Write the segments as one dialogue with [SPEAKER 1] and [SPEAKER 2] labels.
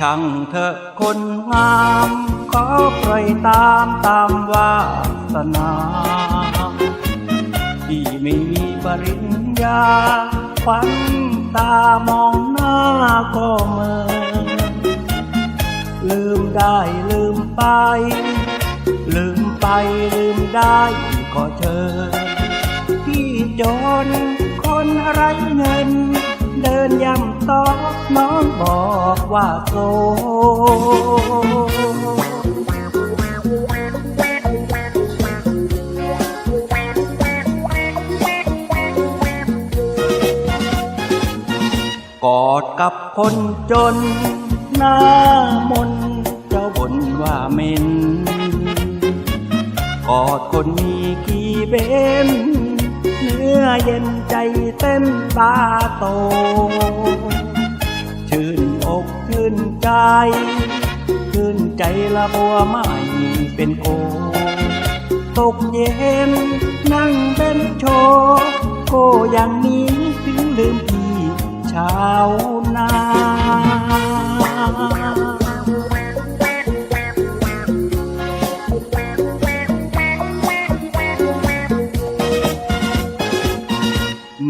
[SPEAKER 1] ช่างเถอะคนงามขอปล่อยตามตามวาสนาที่ไม่มีปริญญาฝันตามองหน้าก็เมื่อลืมได้ลืมไป ลืมไปลืมได้ก็เชิญพี่จนคนไร้เงิน เดินย่ำ บอกว่าโสดกอดกับคนจน หน้ามนเจ้าบ่นว่าเหม็นกอดคนมีขี้เบนเนื้อเย็นใจเต้นตาโต อกชื่นใจ ชื่นใจละบัวไม่เป็นโก ตกเย็นนั่งเป็นโชว์โกอย่างนี้ถึงลืมพี่ชาวนา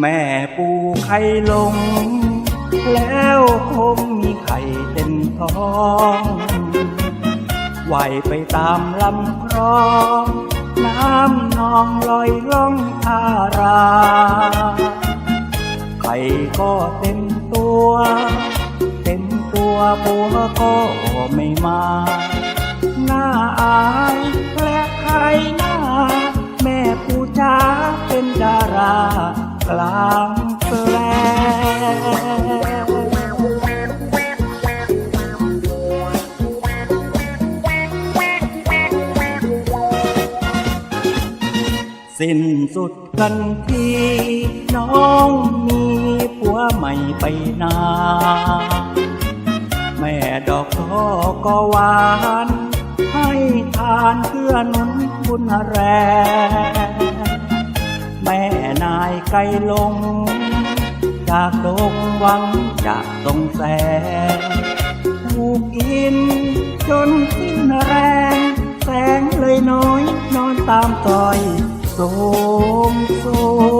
[SPEAKER 1] แม่ปูไข่ลง แล้วคง ไข่เต็มท้องไหวไปตามลำคลอง น้ำนองลอยล่องทารา ไข่ก็เต็มตัว เต็มตัวปัวก็ไม่มา หน้าอายและใครหน้า แม่ผู้จ้าเป็นดารากลางแปลง สิ้นสุดกันทีน้องมีผัวใหม่ไปนา แม่ดอกทอก็หวาน ให้ทานเพื่อนุนบุญแรง แม่นายไกลลง จากดงวังจะต้องแสงถูกกินจนสิ้นแรง แสงเลยน้อยนอนตามต่อย มโสม